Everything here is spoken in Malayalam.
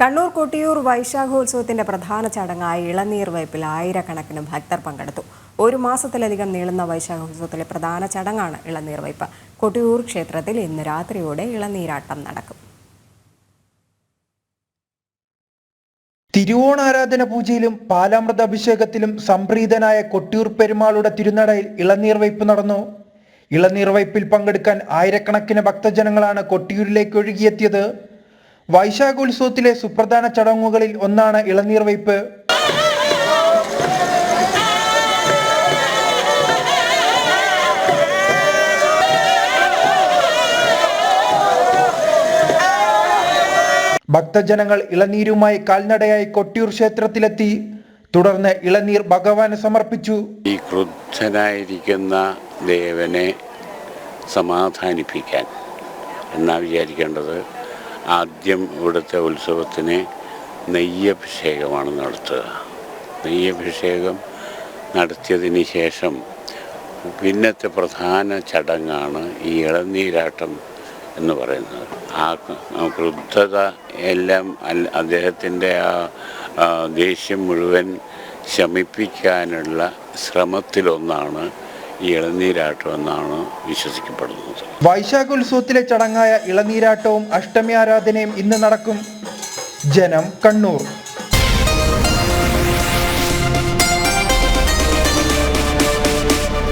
കണ്ണൂർ കൊട്ടിയൂർ വൈശാഖോത്സവത്തിന്റെ പ്രധാന ചടങ്ങായ ഇളനീർ വയ്പിൽ ആയിരക്കണക്കിന് ഭക്തർ പങ്കെടുത്തു. ഒരു മാസത്തിലധികം നീളുന്ന വൈശാഖോത്സവത്തിലെ പ്രധാന ചടങ്ങാണ് ഇളനീർ വയ്പ് കൊട്ടിയൂർ ക്ഷേത്രത്തിൽ ഇന്ന് രാത്രിയോടെ ഇളനീരാട്ടം നടക്കും. തിരുവോണാരാധന പൂജയിലും പാലാമൃത അഭിഷേകത്തിലും സംപ്രീതനായ കൊട്ടിയൂർ പെരുമാളുടെ തിരുനടയിൽ ഇളനീർ വയ്പ് നടന്നു. ഇളനീർ വയ്പിൽ പങ്കെടുക്കാൻ ആയിരക്കണക്കിന് ഭക്തജനങ്ങളാണ് കൊട്ടിയൂരിലേക്ക് ഒഴുകിയെത്തിയത്. വൈശാഖോത്സവത്തിലെ സുപ്രധാന ചടങ്ങുകളിൽ ഒന്നാണ് ഇളനീർ വയ്പ് ഭക്തജനങ്ങൾ ഇളനീരുമായി കാൽനടയായി കൊട്ടിയൂർ ക്ഷേത്രത്തിലെത്തി. തുടർന്ന് ഇളനീർ ഭഗവാന് സമർപ്പിച്ചു. ഈ ക്രുദ്ധനായിരിക്കുന്ന ദേവനെ സമാധാനിപ്പിക്കാൻ. എന്നാ വിചാരിക്കേണ്ടത്? ആദ്യം ഇവിടുത്തെ ഉത്സവത്തിന് നെയ്യഭിഷേകമാണ് നടത്തുക. നെയ്യഭിഷേകം നടത്തിയതിന് ശേഷം പിന്നത്തെ പ്രധാന ചടങ്ങാണ് ഈ ഇളനീരാട്ടം എന്ന് പറയുന്നത്. ആ ക്രുദ്ധത എല്ലാം അദ്ദേഹത്തിന്റെ ആ, ദേഷ്യം മുഴുവൻ ശമിപ്പിക്കാനുള്ള ശ്രമത്തിലൊന്നാണ് ഈ ഇളനീരാട്ടം എന്നാണ് വിശ്വസിക്കപ്പെടുന്നത്. വൈശാഖോത്സവത്തിലെ ചടങ്ങായ ഇളനീരാട്ടവും അഷ്ടമി ആരാധനയും ഇന്ന് നടക്കും. ജനം കണ്ണൂർ.